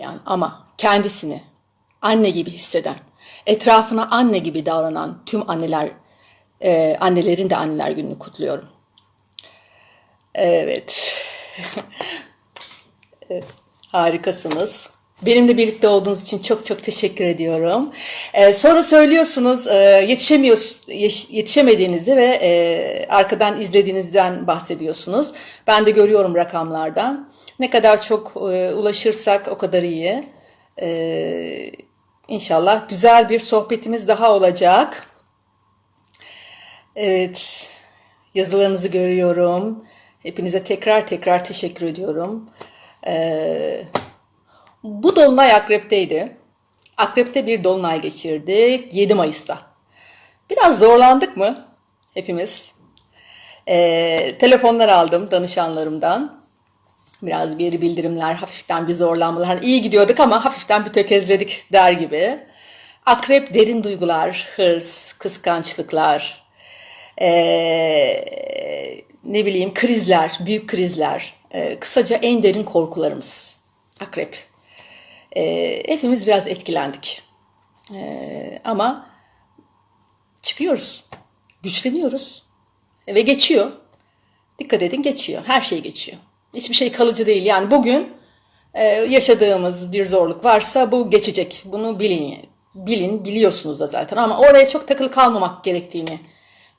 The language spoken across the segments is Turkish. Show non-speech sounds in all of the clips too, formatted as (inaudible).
Yani ama kendisini anne gibi hisseden, etrafına anne gibi davranan tüm anneler, e, annelerin de anneler gününü kutluyorum. Evet. (laughs) Harikasınız. Benimle birlikte olduğunuz için çok çok teşekkür ediyorum. Ee, sonra söylüyorsunuz e, yetişemiyor, yeş- yetişemediğinizi ve e, arkadan izlediğinizden bahsediyorsunuz. Ben de görüyorum rakamlardan. Ne kadar çok e, ulaşırsak o kadar iyi. Ee, İnşallah güzel bir sohbetimiz daha olacak. Evet, yazılarınızı görüyorum. Hepinize tekrar tekrar teşekkür ediyorum. Ee, bu dolunay akrepteydi. Akrepte bir dolunay geçirdik 7 Mayıs'ta. Biraz zorlandık mı hepimiz? Ee, telefonlar aldım danışanlarımdan. Biraz geri bildirimler, hafiften bir zorlanmalar. Hani iyi gidiyorduk ama hafiften bir tökezledik der gibi. Akrep derin duygular, hırs, kıskançlıklar, ee, ne bileyim krizler, büyük krizler, ee, kısaca en derin korkularımız. Akrep. Ee, hepimiz biraz etkilendik. Ee, ama çıkıyoruz, güçleniyoruz ve geçiyor. Dikkat edin geçiyor, her şey geçiyor. Hiçbir şey kalıcı değil. Yani bugün e, yaşadığımız bir zorluk varsa bu geçecek. Bunu bilin, bilin, biliyorsunuz da zaten. Ama oraya çok takılı kalmamak gerektiğini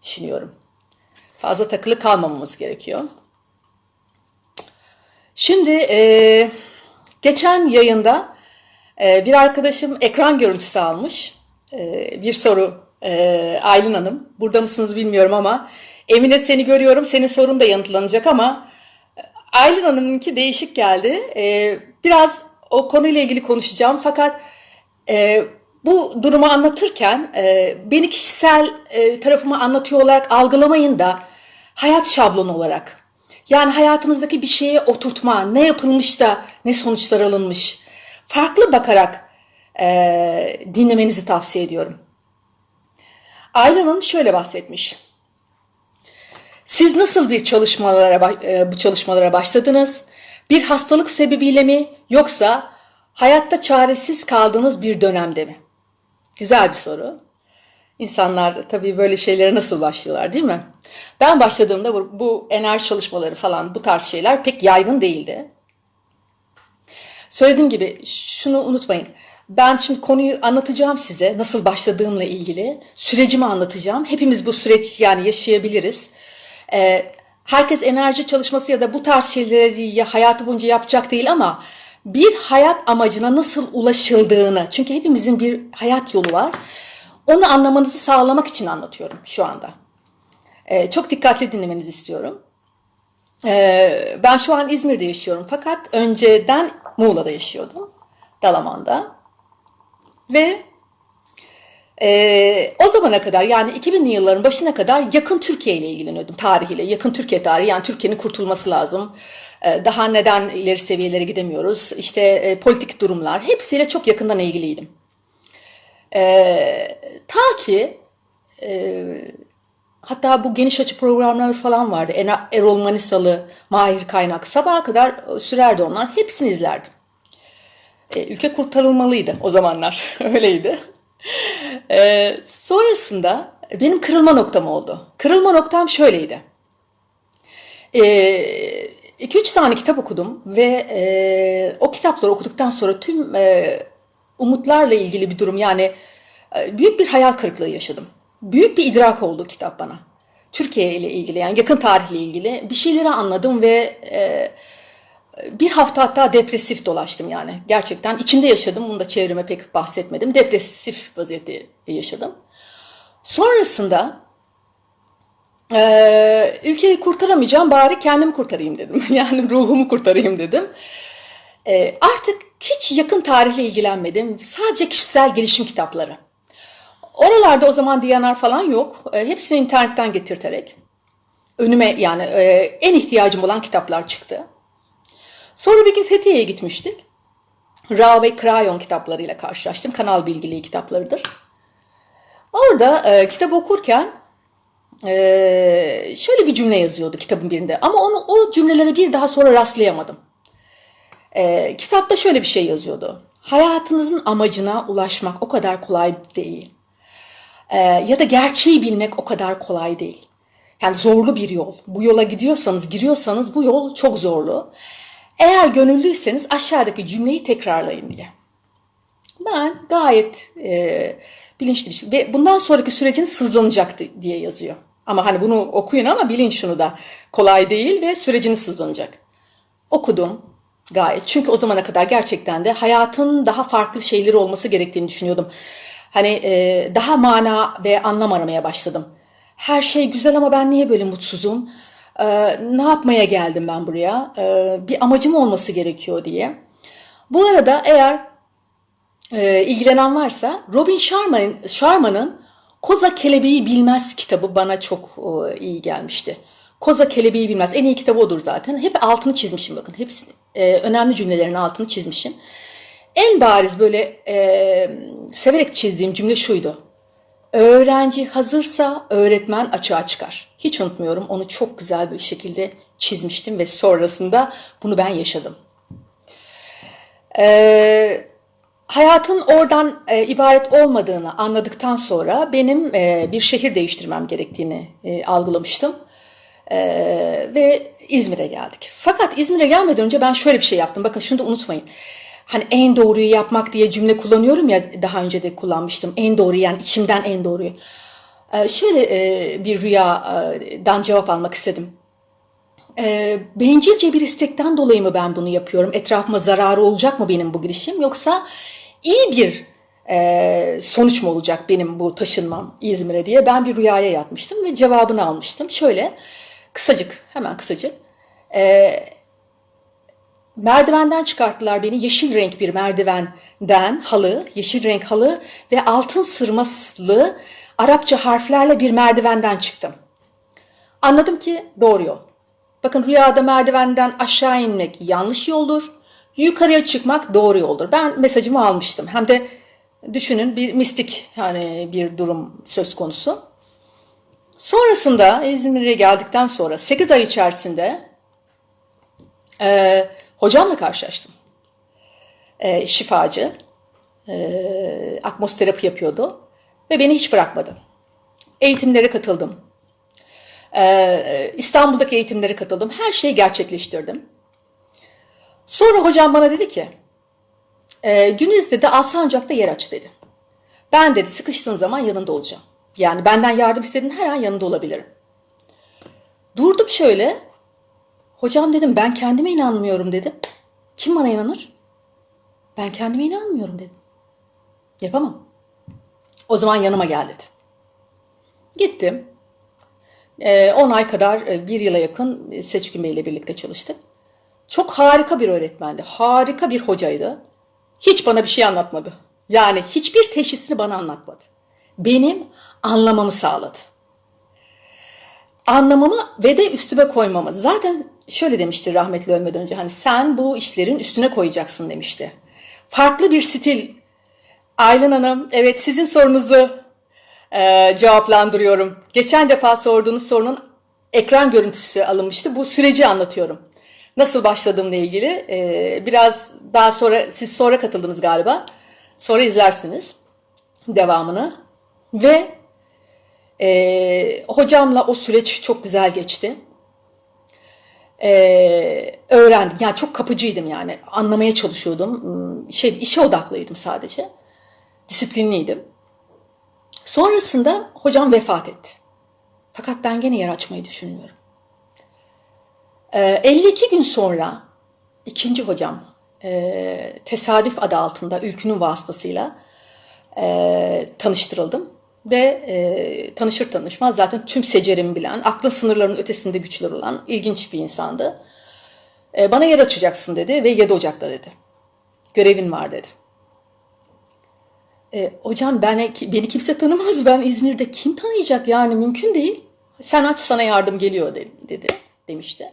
düşünüyorum. Fazla takılı kalmamamız gerekiyor. Şimdi e, geçen yayında e, bir arkadaşım ekran görüntüsü almış. E, bir soru e, Aylin Hanım. Burada mısınız bilmiyorum ama Emine seni görüyorum. Senin sorun da yanıtlanacak ama Aylin Hanım'ınki değişik geldi. E, biraz o konuyla ilgili konuşacağım fakat e, bu durumu anlatırken e, beni kişisel e, tarafımı anlatıyor olarak algılamayın da hayat şablonu olarak. Yani hayatınızdaki bir şeye oturtma, ne yapılmış da ne sonuçlar alınmış. Farklı bakarak e, dinlemenizi tavsiye ediyorum. Aylan Hanım şöyle bahsetmiş. Siz nasıl bir çalışmalara e, bu çalışmalara başladınız? Bir hastalık sebebiyle mi yoksa hayatta çaresiz kaldığınız bir dönemde mi? Güzel bir soru. İnsanlar tabii böyle şeylere nasıl başlıyorlar değil mi? Ben başladığımda bu, bu enerji çalışmaları falan bu tarz şeyler pek yaygın değildi. Söylediğim gibi şunu unutmayın. Ben şimdi konuyu anlatacağım size nasıl başladığımla ilgili. Sürecimi anlatacağım. Hepimiz bu süreç yani yaşayabiliriz. Ee, herkes enerji çalışması ya da bu tarz şeyleri ya hayatı boyunca yapacak değil ama bir hayat amacına nasıl ulaşıldığını çünkü hepimizin bir hayat yolu var. Onu anlamanızı sağlamak için anlatıyorum şu anda. Ee, çok dikkatli dinlemenizi istiyorum. Ee, ben şu an İzmir'de yaşıyorum fakat önceden Muğla'da yaşıyordum. Dalaman'da. Ve e, o zamana kadar yani 2000'li yılların başına kadar yakın Türkiye ile ilgileniyordum tarihiyle. Yakın Türkiye tarihi yani Türkiye'nin kurtulması lazım. Ee, daha neden ileri seviyelere gidemiyoruz? İşte e, politik durumlar hepsiyle çok yakından ilgiliydim. Ee, ta ki e, hatta bu geniş açı programları falan vardı. Erol Manisalı, Mahir Kaynak sabaha kadar sürerdi onlar. Hepsini izlerdim. Ee, ülke kurtarılmalıydı o zamanlar. (laughs) Öyleydi. Ee, sonrasında benim kırılma noktam oldu. Kırılma noktam şöyleydi. 2-3 e, tane kitap okudum ve e, o kitapları okuduktan sonra tüm e, umutlarla ilgili bir durum yani e, büyük bir hayal kırıklığı yaşadım. Büyük bir idrak oldu kitap bana. Türkiye ile ilgili yani yakın tarihle ilgili bir şeyleri anladım ve e, bir hafta hatta depresif dolaştım yani. Gerçekten içimde yaşadım. Bunu da çevreme pek bahsetmedim. Depresif vaziyette yaşadım. Sonrasında e, ülkeyi kurtaramayacağım bari kendimi kurtarayım dedim. (laughs) Yani ruhumu kurtarayım dedim. E, artık hiç yakın tarihle ilgilenmedim. Sadece kişisel gelişim kitapları. Oralarda o zaman DNR falan yok. E, hepsini internetten getirterek önüme yani e, en ihtiyacım olan kitaplar çıktı. Sonra bir gün Fethiye'ye gitmiştik. Ra ve Krayon kitaplarıyla karşılaştım. Kanal bilgili kitaplarıdır. Orada e, kitap okurken e, şöyle bir cümle yazıyordu kitabın birinde. Ama onu o cümlelere bir daha sonra rastlayamadım. Ee, kitapta şöyle bir şey yazıyordu. Hayatınızın amacına ulaşmak o kadar kolay değil. Ee, ya da gerçeği bilmek o kadar kolay değil. Yani zorlu bir yol. Bu yola gidiyorsanız, giriyorsanız bu yol çok zorlu. Eğer gönüllüyseniz aşağıdaki cümleyi tekrarlayın diye. Ben gayet e, bilinçli bir şey. Ve bundan sonraki süreciniz hızlanacak diye yazıyor. Ama hani bunu okuyun ama bilin şunu da. Kolay değil ve süreciniz hızlanacak. Okudum gayet. Çünkü o zamana kadar gerçekten de hayatın daha farklı şeyleri olması gerektiğini düşünüyordum. Hani e, daha mana ve anlam aramaya başladım. Her şey güzel ama ben niye böyle mutsuzum? E, ne yapmaya geldim ben buraya? E, bir amacım olması gerekiyor diye. Bu arada eğer e, ilgilenen varsa Robin Sharma'nın Sharma'nın Koza Kelebeği Bilmez kitabı bana çok e, iyi gelmişti. Koza Kelebeği Bilmez en iyi kitabı odur zaten. Hep altını çizmişim bakın. Hepsi e, önemli cümlelerin altını çizmişim. En bariz böyle e, severek çizdiğim cümle şuydu. Öğrenci hazırsa öğretmen açığa çıkar. Hiç unutmuyorum onu çok güzel bir şekilde çizmiştim ve sonrasında bunu ben yaşadım. Ee, hayatın oradan e, ibaret olmadığını anladıktan sonra benim e, bir şehir değiştirmem gerektiğini e, algılamıştım. E, ve İzmir'e geldik. Fakat İzmir'e gelmeden önce ben şöyle bir şey yaptım. Bakın şunu da unutmayın. Hani en doğruyu yapmak diye cümle kullanıyorum ya daha önce de kullanmıştım. En doğruyu yani içimden en doğruyu. E, şöyle e, bir rüyadan cevap almak istedim. E, bencilce bir istekten dolayı mı ben bunu yapıyorum? Etrafıma zararı olacak mı benim bu girişim? Yoksa iyi bir e, sonuç mu olacak benim bu taşınmam İzmir'e diye ben bir rüyaya yatmıştım ve cevabını almıştım. Şöyle kısacık hemen kısacık. E, merdivenden çıkarttılar beni yeşil renk bir merdivenden halı, yeşil renk halı ve altın sırmaslı Arapça harflerle bir merdivenden çıktım. Anladım ki doğru yol. Bakın rüyada merdivenden aşağı inmek yanlış yoldur. Yukarıya çıkmak doğru yoldur. Ben mesajımı almıştım. Hem de düşünün bir mistik yani bir durum söz konusu. Sonrasında İzmir'e geldikten sonra 8 ay içerisinde e, hocamla karşılaştım. E, şifacı. E, akmos terapi yapıyordu. Ve beni hiç bırakmadı. Eğitimlere katıldım. E, İstanbul'daki eğitimlere katıldım. Her şeyi gerçekleştirdim. Sonra hocam bana dedi ki, e, Güniz dedi Alsancak'ta yer aç dedi. Ben dedi sıkıştığın zaman yanında olacağım. Yani benden yardım istediğin her an yanında olabilirim. Durdum şöyle. Hocam dedim ben kendime inanmıyorum dedim. Kim bana inanır? Ben kendime inanmıyorum dedim. Yapamam. O zaman yanıma gel dedi. Gittim. 10 e, ay kadar, e, bir yıla yakın Seçkin Bey ile birlikte çalıştık. Çok harika bir öğretmendi. Harika bir hocaydı. Hiç bana bir şey anlatmadı. Yani hiçbir teşhisini bana anlatmadı. Benim anlamamı sağladı. Anlamamı ve de üstüme koymamı. Zaten şöyle demişti rahmetli ölmeden önce. Hani sen bu işlerin üstüne koyacaksın demişti. Farklı bir stil. Aylin Hanım, evet sizin sorunuzu e, cevaplandırıyorum. Geçen defa sorduğunuz sorunun ekran görüntüsü alınmıştı. Bu süreci anlatıyorum nasıl başladığımla ilgili e, biraz daha sonra siz sonra katıldınız galiba. Sonra izlersiniz devamını ve e, hocamla o süreç çok güzel geçti. E, öğrendim. Yani çok kapıcıydım yani. Anlamaya çalışıyordum. Hmm, şey işe odaklıydım sadece. Disiplinliydim. Sonrasında hocam vefat etti. Fakat ben gene yer açmayı düşünmüyorum. 52 ee, gün sonra ikinci hocam e, tesadüf adı altında ülkünün vasıtasıyla e, tanıştırıldım. Ve e, tanışır tanışmaz zaten tüm secerimi bilen, aklın sınırlarının ötesinde güçler olan ilginç bir insandı. E, bana yer açacaksın dedi ve 7 Ocak'ta dedi. Görevin var dedi. E, hocam ben, beni kimse tanımaz. Ben İzmir'de kim tanıyacak yani mümkün değil. Sen aç sana yardım geliyor dedi demişti.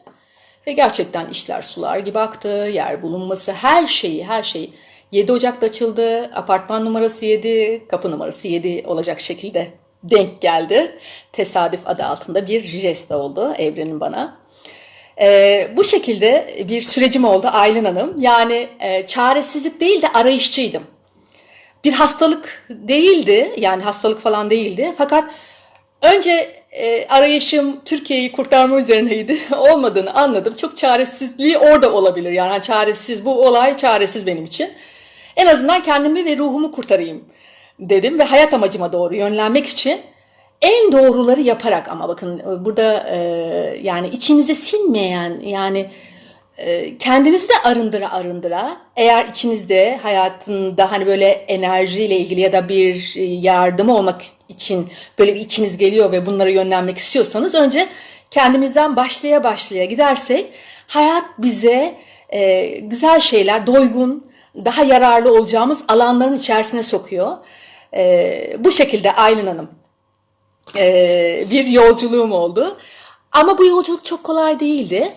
Ve gerçekten işler sular gibi aktı. Yer bulunması, her şeyi, her şeyi. 7 Ocak'ta açıldı. Apartman numarası 7, kapı numarası 7 olacak şekilde denk geldi. Tesadüf adı altında bir jest oldu evrenin bana. Ee, bu şekilde bir sürecim oldu Aylin Hanım. Yani e, çaresizlik değil de arayışçıydım. Bir hastalık değildi, yani hastalık falan değildi. Fakat önce e, arayışım Türkiye'yi kurtarma üzerineydi. (laughs) Olmadığını anladım. Çok çaresizliği orada olabilir. Yani çaresiz, bu olay çaresiz benim için. En azından kendimi ve ruhumu kurtarayım dedim ve hayat amacıma doğru yönlenmek için en doğruları yaparak ama bakın e, burada e, yani içinize sinmeyen yani e, kendinizi de arındıra arındıra eğer içinizde hayatında hani böyle enerjiyle ilgili ya da bir yardım olmak için böyle bir içiniz geliyor ve bunlara yönlenmek istiyorsanız önce kendimizden başlaya başlaya gidersek hayat bize e, güzel şeyler doygun daha yararlı olacağımız alanların içerisine sokuyor. E, bu şekilde Aylin Hanım e, bir yolculuğum oldu. Ama bu yolculuk çok kolay değildi.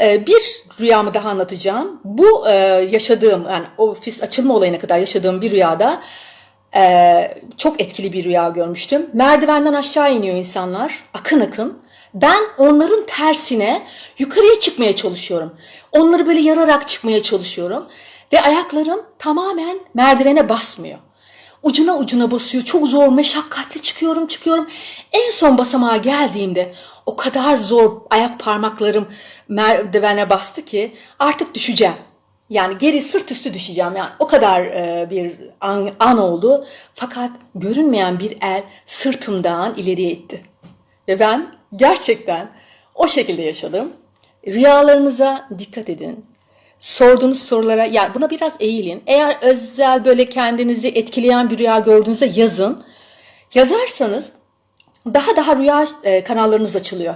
E, bir rüyamı daha anlatacağım. Bu e, yaşadığım yani ofis açılma olayına kadar yaşadığım bir rüyada e, çok etkili bir rüya görmüştüm. Merdivenden aşağı iniyor insanlar akın akın. Ben onların tersine yukarıya çıkmaya çalışıyorum. Onları böyle yararak çıkmaya çalışıyorum. Ve ayaklarım tamamen merdivene basmıyor ucuna ucuna basıyor. Çok zor, meşakkatli çıkıyorum, çıkıyorum. En son basamağa geldiğimde o kadar zor ayak parmaklarım merdivene bastı ki artık düşeceğim. Yani geri sırt üstü düşeceğim. Yani o kadar e, bir an, an oldu. Fakat görünmeyen bir el sırtımdan ileriye itti. Ve ben gerçekten o şekilde yaşadım. Rüyalarınıza dikkat edin sorduğunuz sorulara ya buna biraz eğilin. Eğer özel böyle kendinizi etkileyen bir rüya gördüğünüzde yazın. Yazarsanız daha daha rüya e, kanallarınız açılıyor.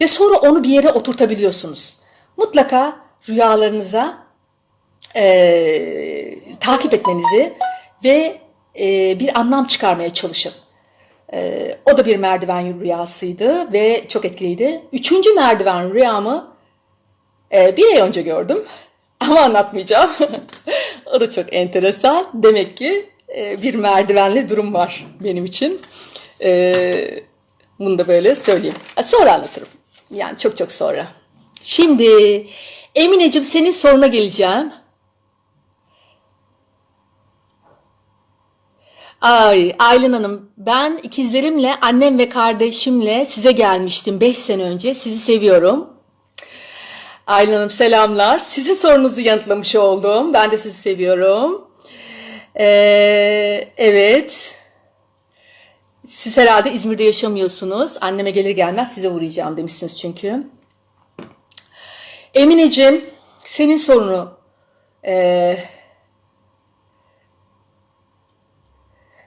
Ve sonra onu bir yere oturtabiliyorsunuz. Mutlaka rüyalarınıza e, takip etmenizi ve e, bir anlam çıkarmaya çalışın. E, o da bir merdiven rüyasıydı ve çok etkiliydi. Üçüncü merdiven rüyamı e, bir ay önce gördüm. Ama anlatmayacağım. o da çok enteresan. Demek ki e, bir merdivenli durum var benim için. E, bunu da böyle söyleyeyim. Sonra anlatırım. Yani çok çok sonra. Şimdi Emineciğim senin soruna geleceğim. Ay Aylin Hanım ben ikizlerimle annem ve kardeşimle size gelmiştim 5 sene önce. Sizi seviyorum. Aylin Hanım selamlar. Sizin sorunuzu yanıtlamış oldum. Ben de sizi seviyorum. Ee, evet. Siz herhalde İzmir'de yaşamıyorsunuz. Anneme gelir gelmez size uğrayacağım demişsiniz çünkü. Emineciğim, senin sorunu e,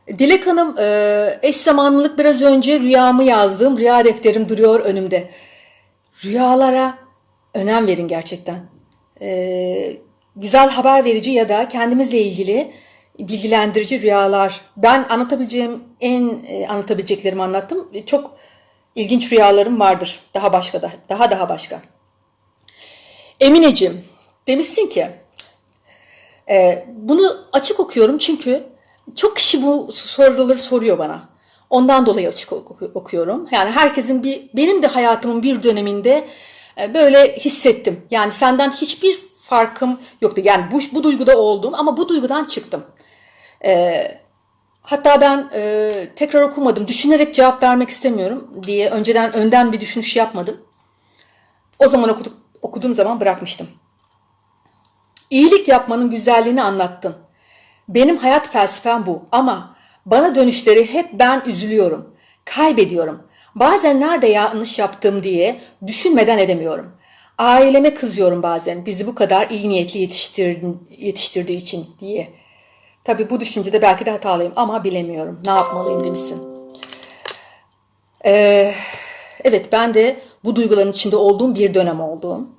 Dilek Hanım e, eş zamanlılık biraz önce rüyamı yazdım. Rüya defterim duruyor önümde. Rüyalara önem verin gerçekten. Ee, güzel haber verici ya da kendimizle ilgili bilgilendirici rüyalar. Ben anlatabileceğim en e, anlatabileceklerimi anlattım. Çok ilginç rüyalarım vardır. Daha başka da, daha daha başka. Emineciğim, demişsin ki e, bunu açık okuyorum çünkü çok kişi bu soruları soruyor bana. Ondan dolayı açık okuyorum. Yani herkesin bir, benim de hayatımın bir döneminde böyle hissettim. Yani senden hiçbir farkım yoktu. Yani bu, bu duyguda oldum ama bu duygudan çıktım. Ee, hatta ben e, tekrar okumadım. Düşünerek cevap vermek istemiyorum diye önceden önden bir düşünüş yapmadım. O zaman okuduk, okuduğum zaman bırakmıştım. İyilik yapmanın güzelliğini anlattın. Benim hayat felsefem bu ama bana dönüşleri hep ben üzülüyorum, kaybediyorum. Bazen nerede yanlış yaptım diye düşünmeden edemiyorum. Aileme kızıyorum bazen bizi bu kadar iyi niyetli yetiştir, yetiştirdiği için diye. Tabi bu düşüncede belki de hatalıyım ama bilemiyorum. Ne yapmalıyım demişsin. Ee, evet ben de bu duyguların içinde olduğum bir dönem oldum.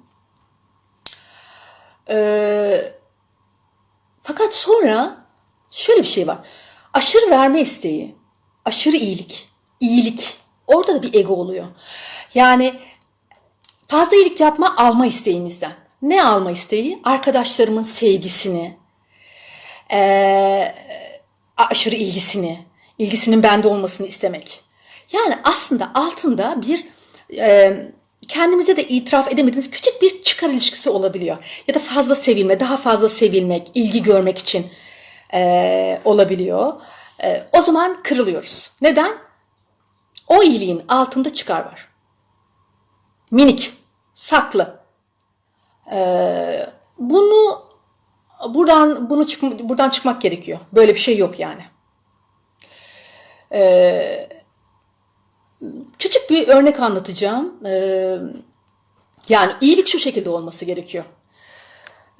Ee, fakat sonra şöyle bir şey var. Aşırı verme isteği, aşırı iyilik, iyilik Orada da bir ego oluyor. Yani fazla iyilik yapma alma isteğimizden. Ne alma isteği? Arkadaşlarımın sevgisini, ee, aşırı ilgisini, ilgisinin bende olmasını istemek. Yani aslında altında bir e, kendimize de itiraf edemediğiniz küçük bir çıkar ilişkisi olabiliyor. Ya da fazla sevilme, daha fazla sevilmek, ilgi görmek için eee, olabiliyor. Eee, o zaman kırılıyoruz. Neden? O iyiliğin altında çıkar var. Minik, saklı. Eee, bunu buradan bunu çık buradan çıkmak gerekiyor. Böyle bir şey yok yani. Küçük bir örnek anlatacağım. Ee, yani iyilik şu şekilde olması gerekiyor.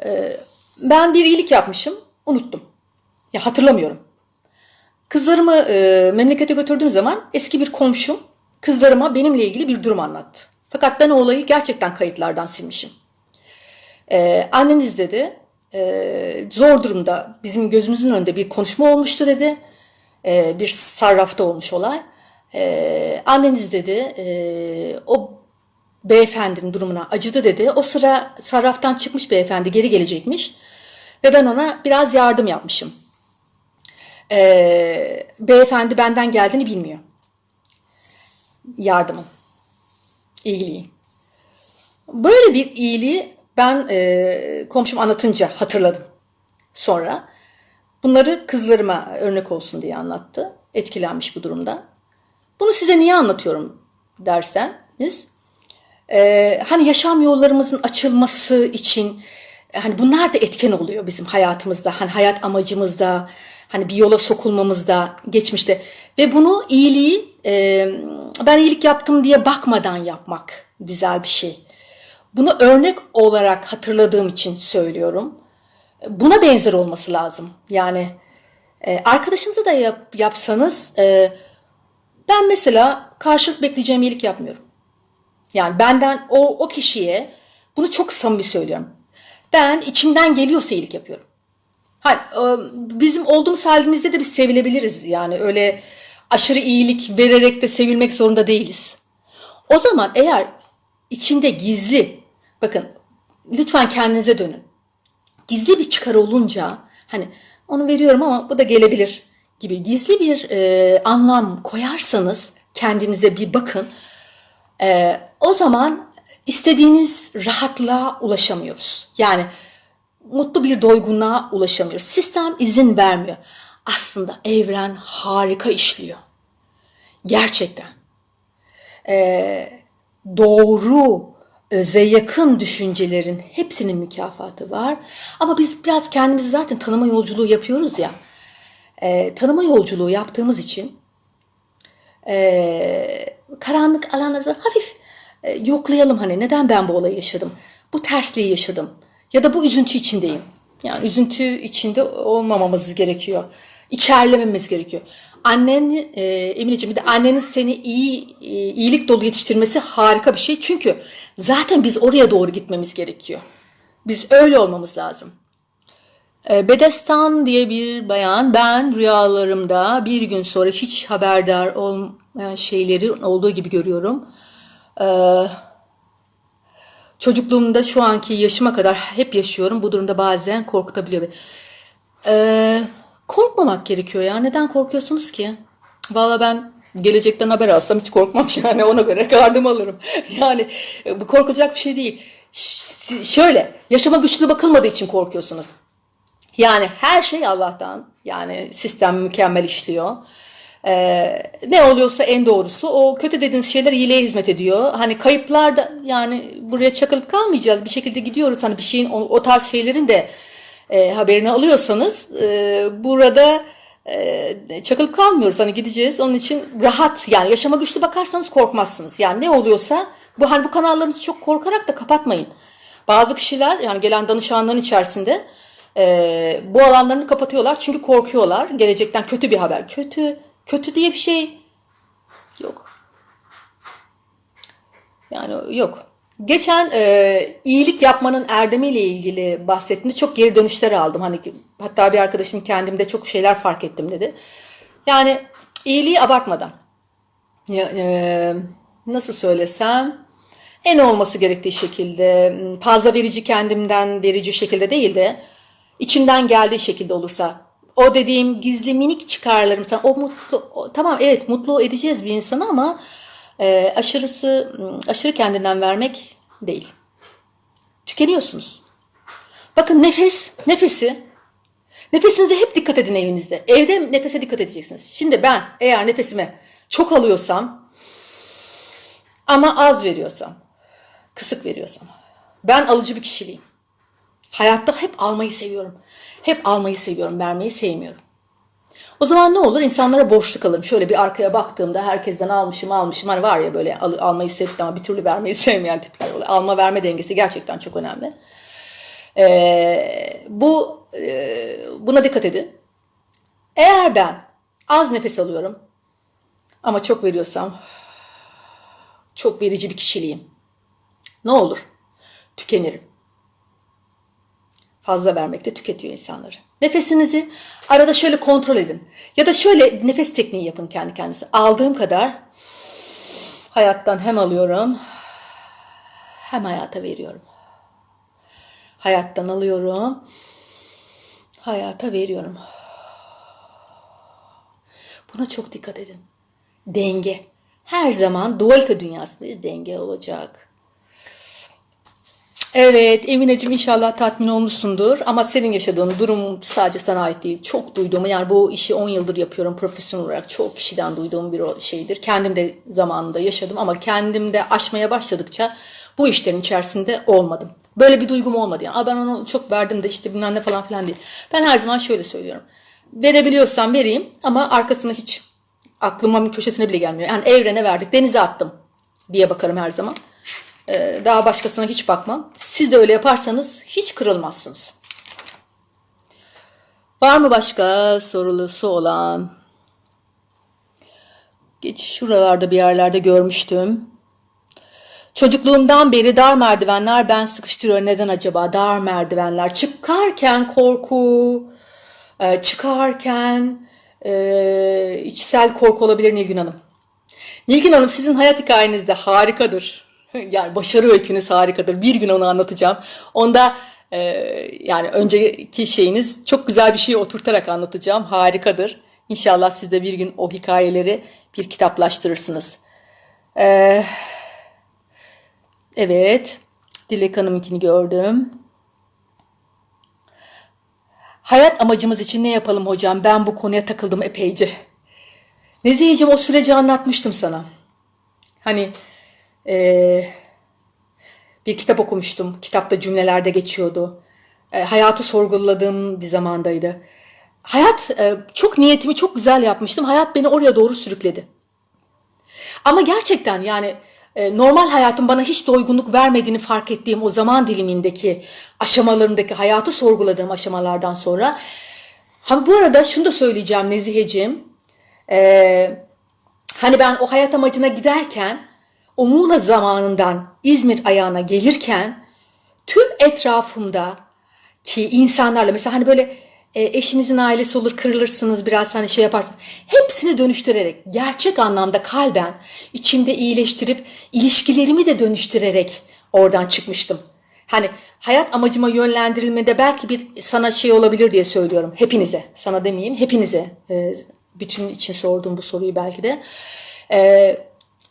Ee, ben bir iyilik yapmışım, unuttum. Ya hatırlamıyorum. Kızlarımı e, memlekete götürdüğüm zaman eski bir komşum kızlarıma benimle ilgili bir durum anlattı. Fakat ben o olayı gerçekten kayıtlardan silmişim. Ee, anneniz dedi, e, zor durumda bizim gözümüzün önünde bir konuşma olmuştu dedi. Ee, bir sarrafta olmuş olay. Ee, anneniz dedi, e, o beyefendinin durumuna acıdı dedi. O sıra sarraftan çıkmış beyefendi geri gelecekmiş. Ve ben ona biraz yardım yapmışım. Ee, beyefendi benden geldiğini bilmiyor. Yardımın, iyiliğin. Böyle bir iyiliği ben e, komşum anlatınca hatırladım. Sonra bunları kızlarıma örnek olsun diye anlattı. Etkilenmiş bu durumda. Bunu size niye anlatıyorum derseniz, e, hani yaşam yollarımızın açılması için hani bunlar da etken oluyor bizim hayatımızda, hani hayat amacımızda, hani bir yola sokulmamızda, geçmişte ve bunu iyiliği e, ben iyilik yaptım diye bakmadan yapmak güzel bir şey. Bunu örnek olarak hatırladığım için söylüyorum. Buna benzer olması lazım. Yani e, arkadaşınıza da yap, yapsanız e, ben mesela karşılık bekleyeceğim iyilik yapmıyorum. Yani benden o, o kişiye bunu çok samimi söylüyorum. Ben içimden geliyorsa iyilik yapıyorum. E, bizim olduğumuz halimizde de biz sevilebiliriz. Yani öyle aşırı iyilik vererek de sevilmek zorunda değiliz. O zaman eğer içinde gizli, bakın lütfen kendinize dönün. Gizli bir çıkar olunca hani onu veriyorum ama bu da gelebilir gibi gizli bir e, anlam koyarsanız kendinize bir bakın. E, o zaman istediğiniz rahatlığa ulaşamıyoruz. Yani mutlu bir doygunluğa ulaşamıyoruz. Sistem izin vermiyor. Aslında evren harika işliyor. Gerçekten. Ee, doğru, öze yakın düşüncelerin hepsinin mükafatı var. Ama biz biraz kendimizi zaten tanıma yolculuğu yapıyoruz ya. Ee, tanıma yolculuğu yaptığımız için e, karanlık alanları hafif e, yoklayalım hani neden ben bu olayı yaşadım? Bu tersliği yaşadım. Ya da bu üzüntü içindeyim. Yani üzüntü içinde olmamamız gerekiyor. İçerlememiz gerekiyor. Annen, e, Emineciğim bir de annenin seni iyi, e, iyilik dolu yetiştirmesi harika bir şey. Çünkü zaten biz oraya doğru gitmemiz gerekiyor. Biz öyle olmamız lazım. E, Bedestan diye bir bayan ben rüyalarımda bir gün sonra hiç haberdar olmayan şeyleri olduğu gibi görüyorum. Çocukluğumda şu anki yaşıma kadar hep yaşıyorum. Bu durumda bazen korkutabiliyor. Ee, korkmamak gerekiyor ya. Neden korkuyorsunuz ki? Valla ben gelecekten haber alsam hiç korkmam (laughs) yani ona göre yardım alırım. (laughs) Yani e, bu korkulacak bir şey değil. Ş- şöyle yaşama güçlü bakılmadığı için korkuyorsunuz. Yani her şey Allah'tan. Yani sistem mükemmel işliyor. Ee, ne oluyorsa en doğrusu o kötü dediğiniz şeyler iyiliğe hizmet ediyor. Hani kayıplar da yani buraya çakılıp kalmayacağız. Bir şekilde gidiyoruz. Hani bir şeyin o, o tarz şeylerin de e, haberini alıyorsanız e, burada e, çakılıp kalmıyoruz. Hani gideceğiz. Onun için rahat yani yaşama güçlü bakarsanız korkmazsınız. Yani ne oluyorsa bu hani bu kanallarınızı çok korkarak da kapatmayın. Bazı kişiler yani gelen danışanların içerisinde e, bu alanlarını kapatıyorlar çünkü korkuyorlar. Gelecekten kötü bir haber. Kötü Kötü diye bir şey yok. Yani yok. Geçen e, iyilik yapmanın erdemiyle ilgili bahsettiğinde çok geri dönüşler aldım. Hani hatta bir arkadaşım kendimde çok şeyler fark ettim dedi. Yani iyiliği abartmadan. Ya, e, nasıl söylesem en olması gerektiği şekilde fazla verici kendimden verici şekilde değil de içimden geldiği şekilde olursa o dediğim gizli minik çıkarlarım sana o mutlu o, tamam evet mutlu edeceğiz bir insanı ama Ee, aşırısı, aşırı kendinden vermek değil. Tükeniyorsunuz. Bakın nefes, nefesi, nefesinize hep dikkat edin evinizde. Evde nefese dikkat edeceksiniz. Şimdi ben eğer nefesime çok alıyorsam ama az veriyorsam, kısık veriyorsam, ben alıcı bir kişiliğim. Hayatta hep almayı seviyorum. Hep almayı seviyorum, vermeyi sevmiyorum. O zaman ne olur? İnsanlara borçlu kalırım. Şöyle bir arkaya baktığımda herkesten almışım almışım. Hani var ya böyle al, almayı sevip ama bir türlü vermeyi (laughs) sevmeyen tipler oluyor. Alma verme dengesi gerçekten çok önemli. Ee, bu e, buna dikkat edin. Eğer ben az nefes alıyorum ama çok veriyorsam çok verici bir kişiliğim. Ne olur? Tükenirim. Fazla vermek de tüketiyor insanları. Nefesinizi arada şöyle kontrol edin. Ya da şöyle nefes tekniği yapın kendi kendinize. Aldığım kadar hayattan hem alıyorum hem hayata veriyorum. Hayattan alıyorum. Hayata veriyorum. Buna çok dikkat edin. Denge. Her zaman dualite dünyasındayız. Denge olacak. Evet Emineciğim inşallah tatmin olmuşsundur. Ama senin yaşadığın durum sadece sana ait değil. Çok duyduğum yani bu işi 10 yıldır yapıyorum profesyonel olarak. Çok kişiden duyduğum bir şeydir. Kendim de zamanında yaşadım ama kendimde aşmaya başladıkça bu işlerin içerisinde olmadım. Böyle bir duygum olmadı. Yani ben onu çok verdim de işte bilmem ne falan filan değil. Ben her zaman şöyle söylüyorum. Verebiliyorsam vereyim ama arkasına hiç aklımın köşesine bile gelmiyor. Yani evrene verdik denize attım diye bakarım her zaman. Ee, daha başkasına hiç bakmam. Siz de öyle yaparsanız hiç kırılmazsınız. Var mı başka sorulusu olan? Geç şuralarda bir yerlerde görmüştüm. Çocukluğumdan beri dar merdivenler ben sıkıştırıyor. Neden acaba dar merdivenler? Çıkarken korku, e, çıkarken e, içsel korku olabilir Nilgün Hanım. Nilgün Hanım sizin hayat hikayenizde harikadır. (laughs) Yani başarı öykünüz harikadır. Bir gün onu anlatacağım. Onda e, yani önceki şeyiniz çok güzel bir şey oturtarak anlatacağım. Harikadır. İnşallah siz de bir gün o hikayeleri bir kitaplaştırırsınız. Eee Evet. Dilek Hanım'ınkini gördüm. Hayat amacımız için ne yapalım hocam? Ben bu konuya takıldım epeyce. Neziheciğim o süreci anlatmıştım sana. Hani e, bir kitap okumuştum. Kitapta cümlelerde geçiyordu. E, hayatı sorguladığım bir zamandaydı. Hayat e, çok niyetimi çok güzel yapmıştım. Hayat beni oraya doğru sürükledi. Ama gerçekten yani e, normal hayatın bana hiç doygunluk vermediğini fark ettiğim o zaman dilimindeki aşamalarındaki hayatı sorguladığım aşamalardan sonra ha bu arada şunu da söyleyeceğim Neziheciğim e, hani ben o hayat amacına giderken o Muğla zamanından İzmir ayağına gelirken tüm etrafımda ki insanlarla mesela hani böyle e, eşinizin ailesi olur kırılırsınız biraz hani şey yaparsın. Hepsini dönüştürerek gerçek anlamda kalben içimde iyileştirip ilişkilerimi de dönüştürerek oradan çıkmıştım. Hani hayat amacıma yönlendirilmede belki bir sana şey olabilir diye söylüyorum. Hepinize sana demeyeyim hepinize e, bütün için sorduğum bu soruyu belki de. E,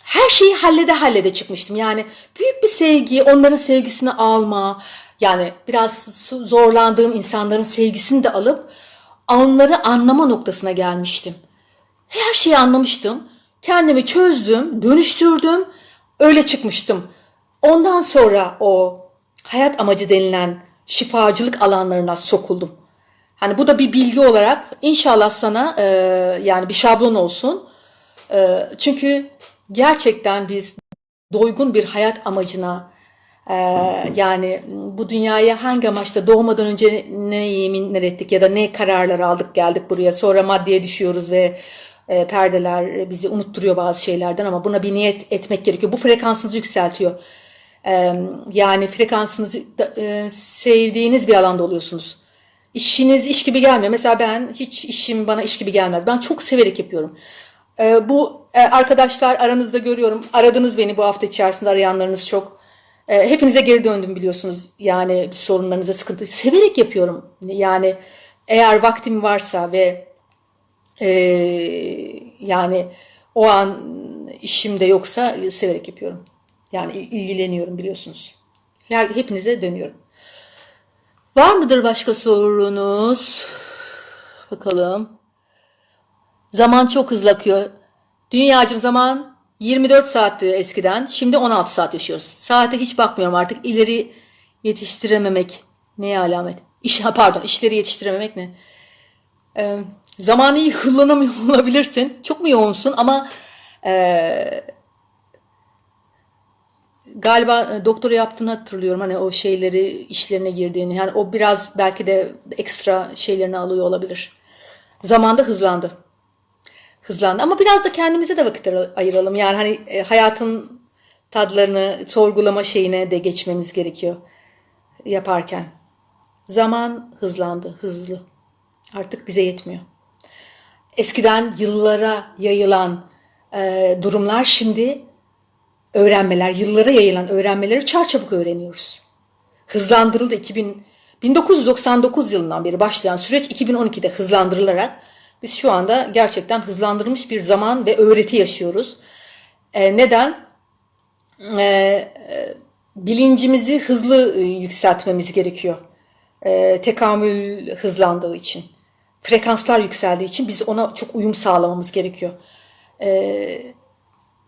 her şeyi hallede hallede çıkmıştım. Yani büyük bir sevgi, onların sevgisini alma, yani biraz zorlandığım insanların sevgisini de alıp onları anlama noktasına gelmiştim. Her şeyi anlamıştım. Kendimi çözdüm, dönüştürdüm. Öyle çıkmıştım. Ondan sonra o hayat amacı denilen şifacılık alanlarına sokuldum. Hani bu da bir bilgi olarak inşallah sana e, yani bir şablon olsun. E, çünkü gerçekten biz doygun bir hayat amacına ee, yani bu dünyaya hangi amaçla doğmadan önce ne yeminler ettik ya da ne kararlar aldık geldik buraya sonra maddeye düşüyoruz ve e, perdeler bizi unutturuyor bazı şeylerden ama buna bir niyet etmek gerekiyor. Bu frekansınızı yükseltiyor. Ee, yani frekansınızı e, sevdiğiniz bir alanda oluyorsunuz. İşiniz iş gibi gelmiyor. Mesela ben hiç işim bana iş gibi gelmez. Ben çok severek yapıyorum. Ee, bu e, arkadaşlar aranızda görüyorum. Aradınız beni bu hafta içerisinde arayanlarınız çok. E, hepinize geri döndüm biliyorsunuz. Yani sorunlarınıza sıkıntı. Severek yapıyorum. Yani eğer vaktim varsa ve e, yani o an işimde yoksa severek yapıyorum. Yani il- ilgileniyorum biliyorsunuz. Her, hepinize dönüyorum. Var mıdır başka sorunuz? Bakalım. Zaman çok hızlı akıyor. Dünyacım zaman 24 saatti eskiden. Şimdi 16 saat yaşıyoruz. Saate hiç bakmıyorum artık. İleri yetiştirememek neye alamet? İş, ha, pardon işleri yetiştirememek ne? Ee, zamanı iyi (laughs) kullanamıyor olabilirsin. Çok mu yoğunsun ama ee, galiba doktora yaptığını hatırlıyorum. Hani o şeyleri işlerine girdiğini. Yani o biraz belki de ekstra şeylerini alıyor olabilir. Zamanda hızlandı. Hızlandı ama biraz da kendimize de vakit ayıralım. Yani hani e, hayatın tadlarını sorgulama şeyine de geçmemiz gerekiyor yaparken. Zaman hızlandı, hızlı. Artık bize yetmiyor. Eskiden yıllara yayılan e, durumlar şimdi öğrenmeler, yıllara yayılan öğrenmeleri çarçabuk öğreniyoruz. Hızlandırıldı 2000, 1999 yılından beri başlayan süreç 2012'de hızlandırılarak biz şu anda gerçekten hızlandırılmış bir zaman ve öğreti yaşıyoruz. E, neden? E, e, bilincimizi hızlı e, yükseltmemiz gerekiyor. E, tekamül hızlandığı için. Frekanslar yükseldiği için biz ona çok uyum sağlamamız gerekiyor. E,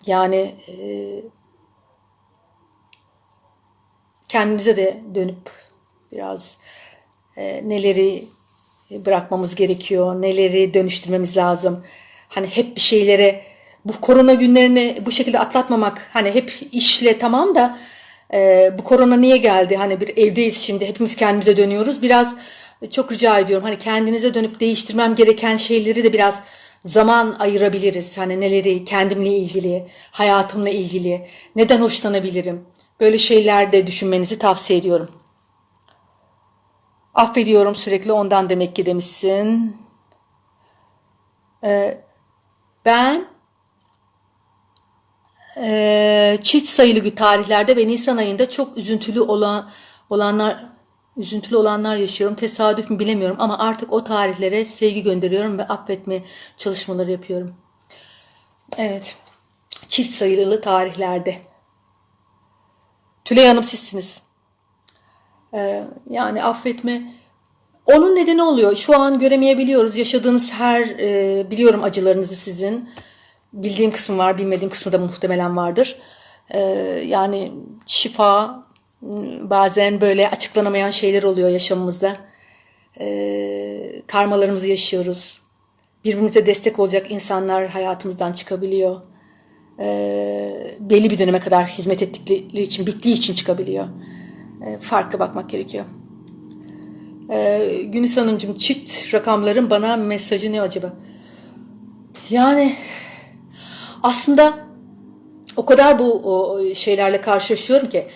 yani e, kendimize de dönüp biraz e, neleri bırakmamız gerekiyor, neleri dönüştürmemiz lazım. Hani hep bir şeylere bu korona günlerini bu şekilde atlatmamak hani hep işle tamam da e, bu korona niye geldi? Hani bir evdeyiz şimdi hepimiz kendimize dönüyoruz. Biraz çok rica ediyorum hani kendinize dönüp değiştirmem gereken şeyleri de biraz zaman ayırabiliriz. Hani neleri kendimle ilgili, hayatımla ilgili, neden hoşlanabilirim? Böyle şeyler de düşünmenizi tavsiye ediyorum. Affediyorum sürekli ondan demek ki demişsin. Ee, ben e, çift sayılı tarihlerde ve Nisan ayında çok üzüntülü olan olanlar üzüntülü olanlar yaşıyorum. Tesadüf mü bilemiyorum ama artık o tarihlere sevgi gönderiyorum ve affetme çalışmaları yapıyorum. Evet. Çift sayılı tarihlerde. Tülay Hanım sizsiniz. Ee, yani affetme onun nedeni oluyor. Şu an göremeyebiliyoruz. Yaşadığınız her e, biliyorum acılarınızı sizin. Bildiğim kısmı var, bilmediğim kısmı da muhtemelen vardır. Ee, yani şifa bazen böyle açıklanamayan şeyler oluyor yaşamımızda. Ee, karmalarımızı yaşıyoruz. Birbirimize destek olacak insanlar hayatımızdan çıkabiliyor. Ee, belli bir döneme kadar hizmet ettikleri için, bittiği için çıkabiliyor. Ee, farklı bakmak gerekiyor. Ee, Günis Hanımcığım çift rakamların bana mesajı ne acaba? Yani aslında o kadar bu o şeylerle karşılaşıyorum ki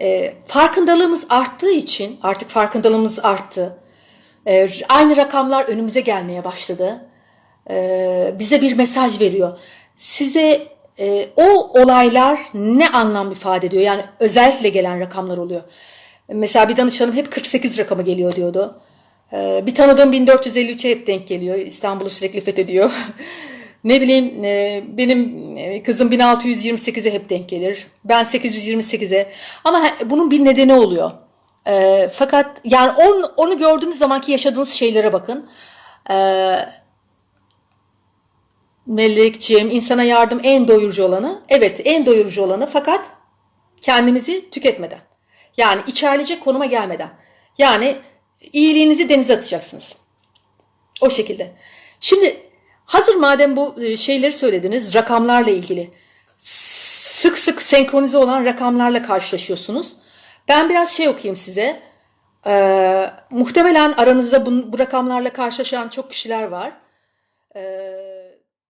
e, farkındalığımız arttığı için artık farkındalığımız arttı. E, aynı rakamlar önümüze gelmeye başladı. E, bize bir mesaj veriyor. Size e, o olaylar ne anlam ifade ediyor? Yani özellikle gelen rakamlar oluyor. Mesela bir danışanım hep 48 rakamı geliyor diyordu. Ee, bir tanıdığım 1453'e hep denk geliyor. İstanbul'u sürekli fethediyor. (laughs) ne bileyim e, benim e, kızım 1628'e hep denk gelir. Ben 828'e. Ama bunun bir nedeni oluyor. Ee, fakat yani on, onu gördüğünüz zamanki yaşadığınız şeylere bakın. Ee, Melekciğim, insana yardım en doyurucu olanı. Evet, en doyurucu olanı fakat kendimizi tüketmeden. Yani içerleyecek konuma gelmeden. Yani iyiliğinizi denize atacaksınız. O şekilde. Şimdi hazır madem bu e, şeyleri söylediniz rakamlarla ilgili. Sık sık senkronize olan rakamlarla karşılaşıyorsunuz. Ben biraz şey okuyayım size. Ee, muhtemelen aranızda bu, bu rakamlarla karşılaşan çok kişiler var. Ee,